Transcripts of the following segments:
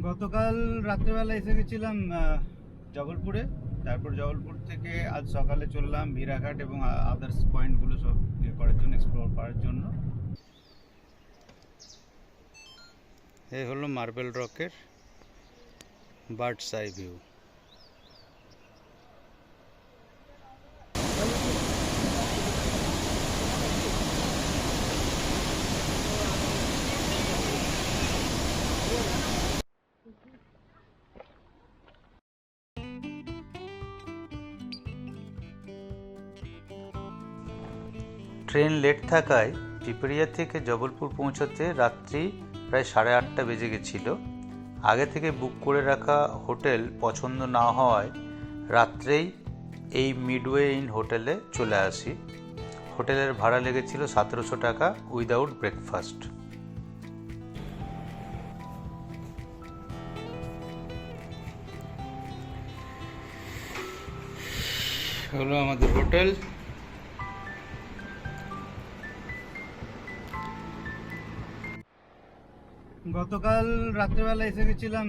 গতকাল রাত্রেবেলা এসে গেছিলাম জবলপুরে। তারপর জবলপুর থেকে আজ সকালে চললাম ভিরাঘাট এবং আদার্স পয়েন্টগুলো সব ইয়ে করার জন্য এক্সপ্লোর করার জন্য। এ হলো marble রকের bird's eye view. Train late থাকায় পিপরিয়া থেকে জবলপুর পৌঁছতে রাত্রি প্রায় সাড়ে আটটা বেজে গেছিল। আগে থেকে বুক করে রাখা হোটেল পছন্দ না হওয়ায় রাত্রেই এই মিডওয়ে ইন হোটেলে চলে আসি। হোটেলের ভাড়া লেগেছিল সতেরোশো টাকা উইদাউট ব্রেকফাস্ট। হলো আমাদের হোটেল। গতকাল রাত্রেবেলা এসে গেছিলাম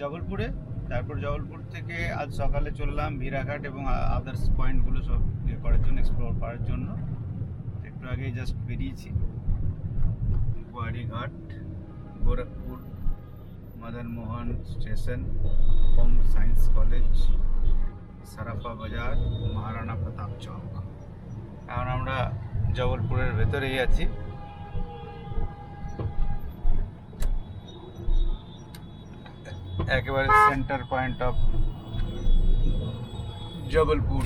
জবলপুরে তারপর জবলপুর থেকে আজ সকালে চললাম ভিরাঘাট এবং আদার্স পয়েন্টগুলো সব ইয়ে করার জন্য এক্সপ্লোর করার জন্য। একটু আগেই জাস্ট বেরিয়েছি। Gwarighat, Gorakhpur Madan Mohan station, home science college, Sarafa Bazaar, Maharana Pratap চক। এখন আমরা জবলপুরের ভেতরেই আছি। একেবারে centre point of Jabalpur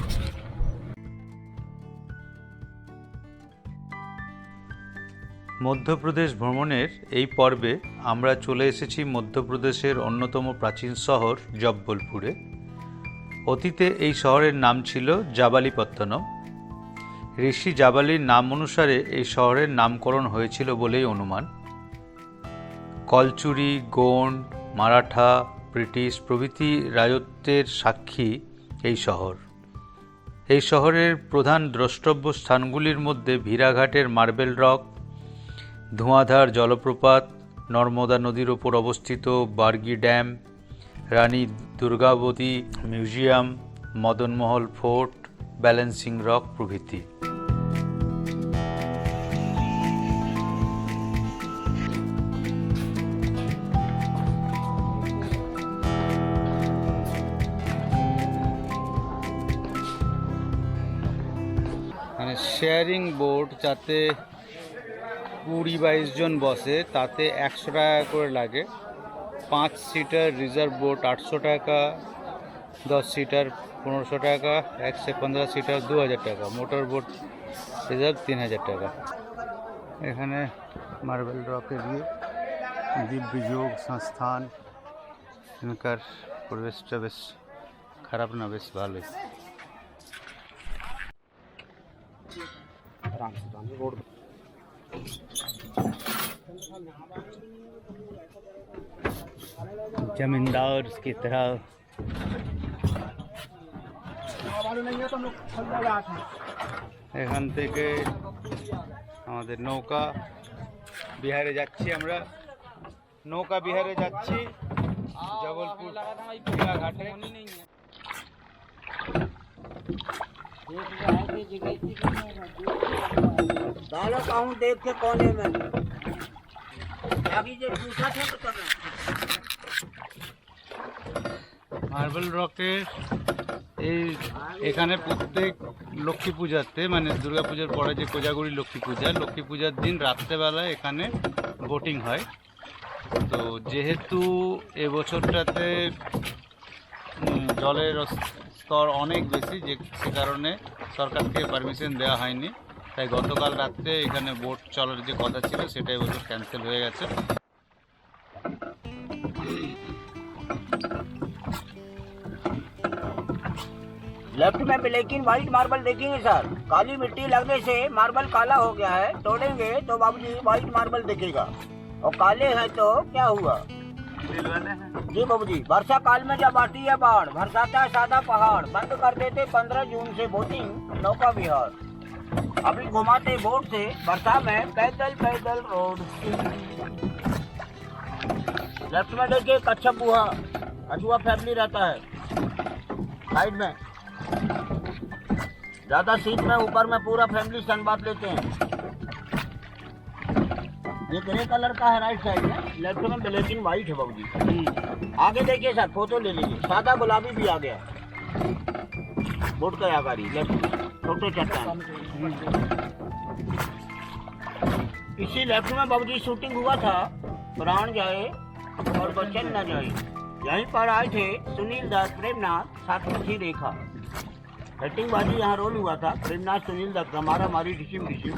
Madhya Pradesh ভ্রমণের এই পর্বে আমরা চলে এসেছি মধ্যপ্রদেশের অন্যতম প্রাচীন শহর জব্বলপুরে। অতীতে এই শহরের নাম ছিল জাবালিপত্তনম। ঋষি জাবালির নাম অনুসারে এই শহরের নামকরণ হয়েছিল বলেই অনুমান। কলচুরি গোন্ড মারাঠা ব্রিটিশ প্রভৃতি রাজত্বের সাক্ষী এই শহর। এই শহরের প্রধান দ্রষ্টব্য স্থানগুলির মধ্যে ভীরাঘাটের মার্বেল রক, ধোঁয়াধার জলপ্রপাত, নর্মদা নদীর ওপর অবস্থিত Bargi dam, Rani Durgavati museum Madan Mahal fort, balancing rock প্রভৃতি। শেয়ারিং বোর্ড যাতে কুড়ি বাইশ জন বসে, তাতে একশো টাকা করে লাগে। পাঁচ সিটার রিজার্ভ বোট আটশো টাকা, দশ সিটার পনেরোশো টাকা, একশো পনেরো সিটার দু হাজার টাকা মোটর বোট রিজার্ভ তিন হাজার টাকা। এখানে মার্বেল রকের দিব্য যোগ সংস্থান, এখানকার পরিবেশটা বেশ খারাপ না, বেশ ভালোই। जमींदार की तरह এখান থেকে আমাদের নৌকা বিহারে যাচ্ছি আমরা নৌকা বিহারে যাচ্ছি জবলপুর ঘাটে डालो कहूँ देख के कोने में अभी जो पूछा था तो करना মার্বেল রকের এই এখানে প্রত্যেক লক্ষ্মী পূজাতে মানে দুর্গা পূজার পরে যে কোজাগুড়ি লক্ষ্মী পূজা লক্ষ্মী পূজার দিন রাত্রেবেলা এখানে বোটিং হয় তো যেহেতু এবছরটাতে উম, জলের স্তর অনেক বেশি যে সে কারণে সরকার থেকে পারমিশন দেওয়া হয়নি তাই গতকাল রাত্রে এখানে বোট চলার যে কথা ছিল সেটা এবছর ক্যান্সেল হয়ে গেছে लेफ्ट में ब्लैक एंड व्हाइट मार्बल देखेंगे सर काली मिट्टी लगने से मार्बल काला हो गया है तोड़ेंगे तो बाबूजी व्हाइट मार्बल दिखेगा और काले हैं तो क्या हुआ जी बाबू जी वर्षा काल में जब आती है बाढ़, बरसाता है सादा पहाड़, बंद कर देते पंद्रह जून से बोटिंग, नौका विहार। अभी घुमाते बोट से वर्षा में पैदल पैदल रोड। लेफ़्ट में कच्छप बुहा कछुआ फैमिली रहता है। साइड में। ज़्यादा सीट में, ऊपर में पूरा फैमिली सन बात लेते हैं। ये ग्रे कलर का है राइट साइड में। लेफ़्ट में ब्लैक एंड व्हाइट है बाबू जी आगे देखिए सर फ़ोटो ले लीजिए। सादा गुलाबी भी आ गया बोट का आकारी लेफ़्ट छोटे चट्टान इसी लेफ़्ट में बाबू जी शूटिंग हुआ था, प्राण जाए और बच्चन न जाए। यहीं पर आए थे सुनील दत्त प्रेमनाथ सातमुखी रेखा। बैटिंग बाजी यहाँ रोल हुआ था। प्रेमनाथ, सुनील दत्त हमारा मारी डिशिम डिशिम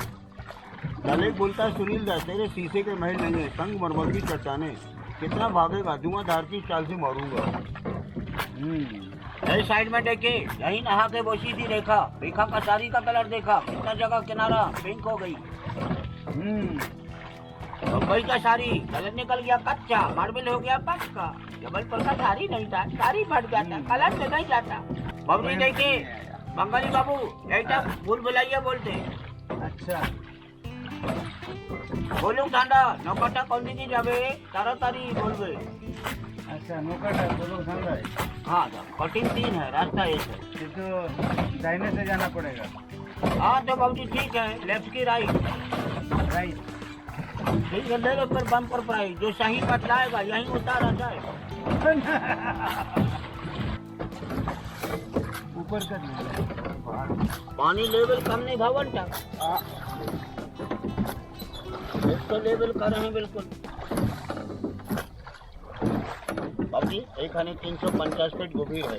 ललित बोलता है सुनील दास तेरे शीशे के महल नहीं है। संग मरमर की चट्टाने कितना भागेगा? धुआंधार की चाल से मारूँगा। हम्म। यही साइड में देखे यही नहा के बोसी थी रेखा रेखा का साड़ी का कलर देखा। कितना जगह किनारा पिंक हो गई। हम्म। मुंबई का साड़ी कलर निकल गया कच्चा। मार्बल हो गया पक्का जबलपुर का साड़ी नहीं था साड़ी फट गया था कलर से नहीं जाता मम्मी देखे बंगाली बाबू यही तक भूल बुलाइए बोलते। अच्छा। বলুন ঠান্ডা নৌকাটা কোন দিকে যাবে তাড়াতাড়ি বলবে আচ্ছা নৌকাটা বলো ঠান্ডায় हाँ कटिंग तीन है रास्ता एक है কিন্তু ডাইনে से जाना पड़ेगा हाँ तो बाबू जी ठीक है लेफ्ट की राइट राइट ठीक है ले लो फिर बम पर प्राइस जो सही बतलाएगा यहीं उतारा जाए ऊपर कर पानी लेवल कम नहीं भवन था इसको लेवल कर रहे हैं, बिल्कुल। बाकी एखे तीन सौ पंचाश फीट गभीर है।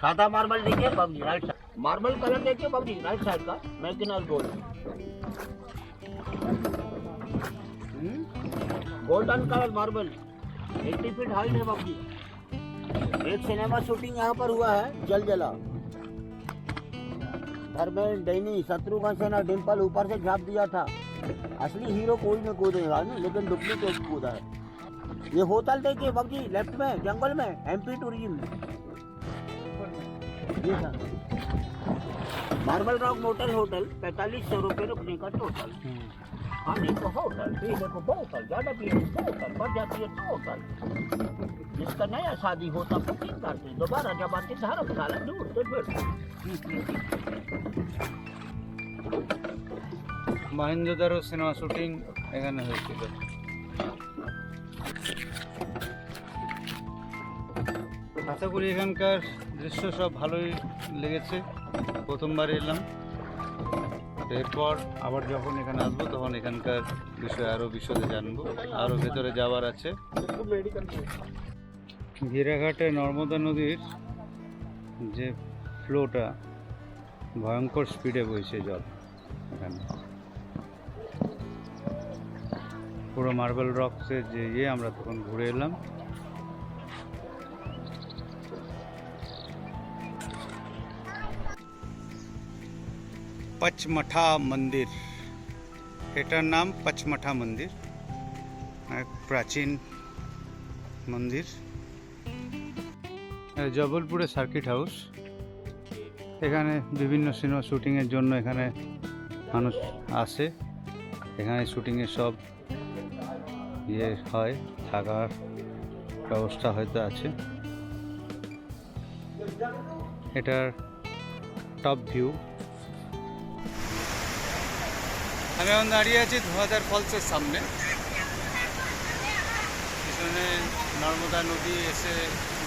सादा मार्बल देखिए बाबू राइट साइड मार्बल कलर देखिए बाबू राइट साइड का। मैकिनल gold golden colour marble eighty feet height है बाबू एक सिनेमा शूटिंग यहाँ पर हुआ है, जल जला। धर्मेंद्र डैनी शत्रुघ्न सेना डिम्पल ऊपर से झाप दिया था। असली हीरो कोई में कूदेगा नहीं लेकिन डुप्लीकेट कूदा है। ये होटल देखिए बाबू जी लेफ़्ट में, जंगल में MP tourism marble rock motel hotel पैंतालीस सौ रुपये रुकने का total A nie kohotan, teille kohotan, jana pieni kohotan, padja pieni kohotan. Niska näjä saadi hotan pukin kanssa, no bara jamantin harap saada nuurten myös. মহেন্দ্রদারও cinema shooting এখানে হয়েছিল আশা করি এখানকার দৃশ্য সব ভালোই লেগেছে প্রথমবার এলাম এরপর আবার যখন এখানে আসব, তখন এখানকার বিষয়ে আরও বিশদে জানব। আরও ভেতরে যাওয়ার আছে। ঘিরাঘাটে নর্মদা নদীর যে ফ্লোটা, ভয়ঙ্কর স্পিডে বইছে জল এখানে। পুরো মার্বেল রক্সের যে ইয়ে আমরা তখন ঘুরে এলাম। পচমঠা মন্দির এটার নাম পচমঠা মন্দির এক প্রাচীন মন্দির জবলপুরে সার্কিট হাউস এখানে বিভিন্ন সিনেমা শুটিংয়ের জন্য এখানে মানুষ আসে এখানে শুটিংয়ের সব ইয়ে হয় থাকার ব্যবস্থা হয়তো আছে এটার টপ ভিউ আমি এখন দাঁড়িয়ে আছি ধোয়াদার ফলসের সামনে। পিছনে নর্মদা নদী এসে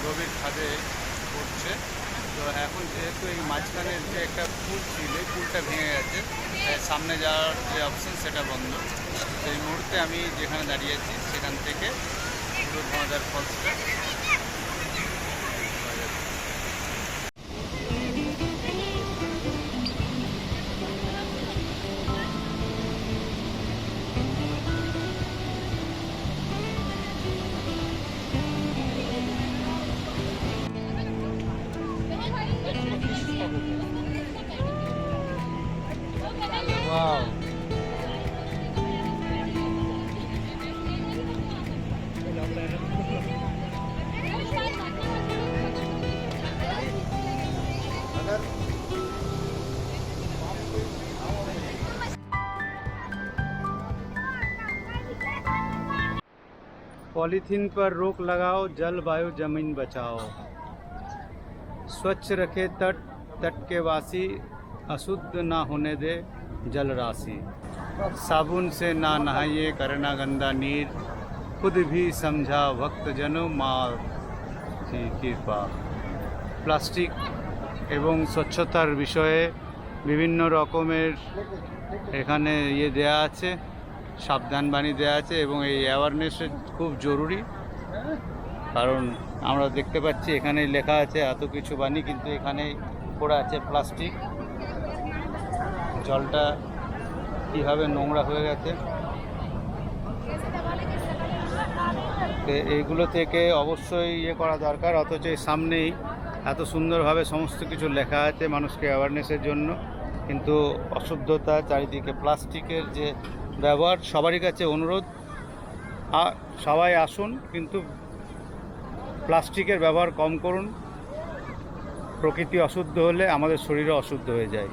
গভীর খাদে পড়ছে। তো এখন যেহেতু এই মাঝখানের যে একটা পুল ছিল, এই পুলটা ভেঙে গেছে সামনে যাওয়ার যে অপশন সেটা বন্ধ। তো এই মুহূর্তে আমি যেখানে দাঁড়িয়ে আছি, সেখান থেকে পুরো ধোঁয়াদার ফলসটা पॉलीथीन पर रोक लगाओ जल वायु जमीन बचाओ स्वच्छ रखे तट तट के वासी अशुद्ध ना होने दे जल राशि साबुन से ना नहाइए करना गंदा नीर खुद भी समझा भक्त जनो माँ की कृपा প্লাস্টিক এবং স্বচ্ছতার বিষয়ে বিভিন্ন রকমের এখানে ইয়ে দেয়া আছে সাবধানবাণী দেওয়া আছে এবং এই অ্যাওয়ারনেসের খুব জরুরি। কারণ আমরা দেখতে পাচ্ছি এখানে লেখা আছে, এত কিছু বাণী কিন্তু এখানে পড়ে আছে প্লাস্টিক জলটা কীভাবে নোংরা হয়ে গেছে। তো এইগুলো থেকে অবশ্যই ইয়ে করা দরকার, অথচ এই সামনেই এত সুন্দরভাবে সমস্ত কিছু লেখা আছে মানুষকে অ্যাওয়ারনেসের জন্য। কিন্তু অশুদ্ধতা চারিদিকে প্লাস্টিকের যে ব্যবহার সবারই কাছে অনুরোধ। সবাই আসুন, কিন্তু প্লাস্টিকের ব্যবহার কম করুন। প্রকৃতি অশুদ্ধ হলে আমাদের শরীরও অশুদ্ধ হয়ে যায়।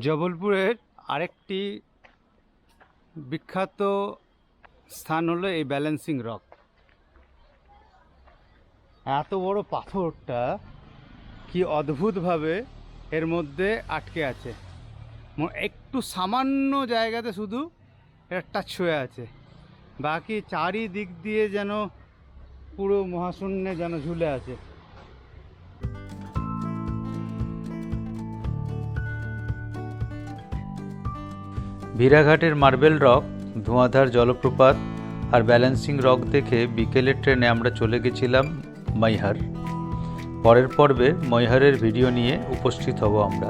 জবলপুরের আরেকটি বিখ্যাত স্থান হলো এই ব্যালেন্সিং রক। এত বড় পাথরটা কি অদ্ভুতভাবে এর মধ্যে আটকে আছে। একটু সামান্য জায়গাতে শুধু এটা টাচ হয়ে আছে। বাকি চারিদিক দিয়ে যেন পুরো মহাশূন্যে যেন ঝুলে আছে। ভিরাঘাটের মার্বেল রক, ধোঁয়াধার জলপ্রপাত আর ব্যালেন্সিং রক দেখে বিকেলের ট্রেনে আমরা চলে গেছিলাম মৈহার। পরের পর্বে মৈহারের ভিডিও নিয়ে উপস্থিত হব আমরা।